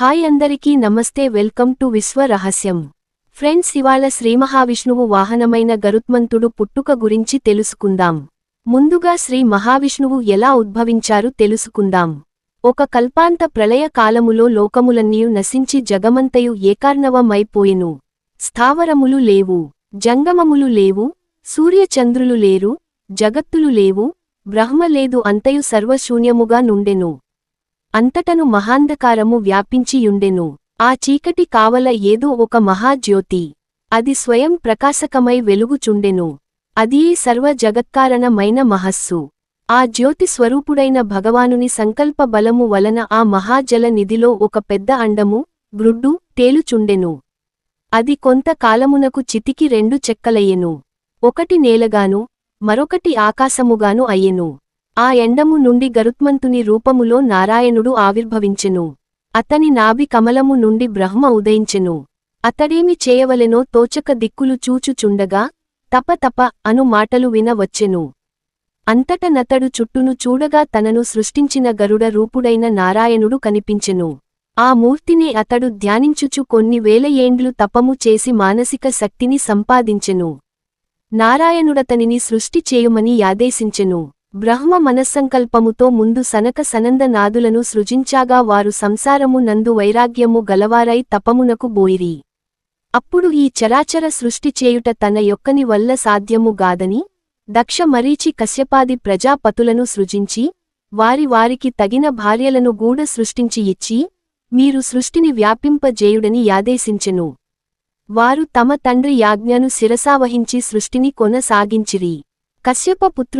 Hi అందరికీ నమస్తే welcome to విశ్వ రహస్యం. ఫ్రెండ్స్ ఇవాళ శ్రీమహావిష్ణువు వాహనమైన గరుత్మంతుడు పుట్టుక గురించి తెలుసుకుందాం. ముందుగా శ్రీ మహావిష్ణువు ఎలా ఉద్భవించారు తెలుసుకుందాం. ఒక కల్పాంత ప్రళయ కాలములో లోకములన్నీయు నశించి జగమంతయు ఏకార్ణవమైపోయెను. స్థావరములు లేవు జంగమములు లేవు సూర్యచంద్రులు లేరు జగత్తులు లేవు బ్రహ్మ లేదు అంతయు సర్వశూన్యముగా నుండెను. అంతటను మహాంధకారము వ్యాపించియుండెను. ఆ చీకటి కావల ఏదో ఒక మహాజ్యోతి. అది స్వయం ప్రకాశకమై వెలుగుచుండెను. అదీ సర్వ జగత్కారణమైన మహస్సు. ఆ జ్యోతి స్వరూపుడైన భగవానుని సంకల్ప బలము వలన ఆ మహాజల నిధిలో ఒక పెద్ద అండము గ్రుడ్డు తేలుచుండెను. అది కొంత కాలమునకు చితికి రెండు చెక్కలయ్యెను. ఒకటి నేలగాను మరొకటి ఆకాశముగాను అయ్యెను. ఆ ఎండము నుండి గరుత్మంతుని రూపములో నారాయణుడు ఆవిర్భవించెను. అతని నాభి కమలము నుండి బ్రహ్మ ఉదయించెను. అతడేమి చేయవలెనో తోచక దిక్కులు చూచుచుండగా తప తప అను మాటలు వినవచ్చెను అంతట నతడు చుట్టును చూడగా తనను సృష్టించిన గరుడ రూపుడైన నారాయణుడు కనిపించెను. ఆ మూర్తిని అతడు ధ్యానించుచు కొన్ని వేల ఏండ్లు తపము చేసి మానసిక శక్తిని సంపాదించెను. నారాయణుడతనిని సృష్టి చేయుమని యాదేశించెను. బ్రహ్మ మనస్సంకల్పముతో ముందు సనక సనంద నాదులను సృజించాగా వారు సంసారము నందు వైరాగ్యము గలవారై తపమునకు బోయిరి. అప్పుడు ఈ చరాచర సృష్టి చేయుట తన యొక్కని వల్ల సాధ్యము గాదని దక్ష మరీచి కశ్యపాది ప్రజాపతులను సృజించి వారి వారికి తగిన భార్యలను గూడ సృష్టించి ఇచ్చి మీరు సృష్టిని వ్యాపింపజేయుడని యాదేశించెను. వారు తమ తండ్రి యాజ్ఞను శిరసావహించి సృష్టిని కొనసాగించిరి. కశ్యప పుత్రుడు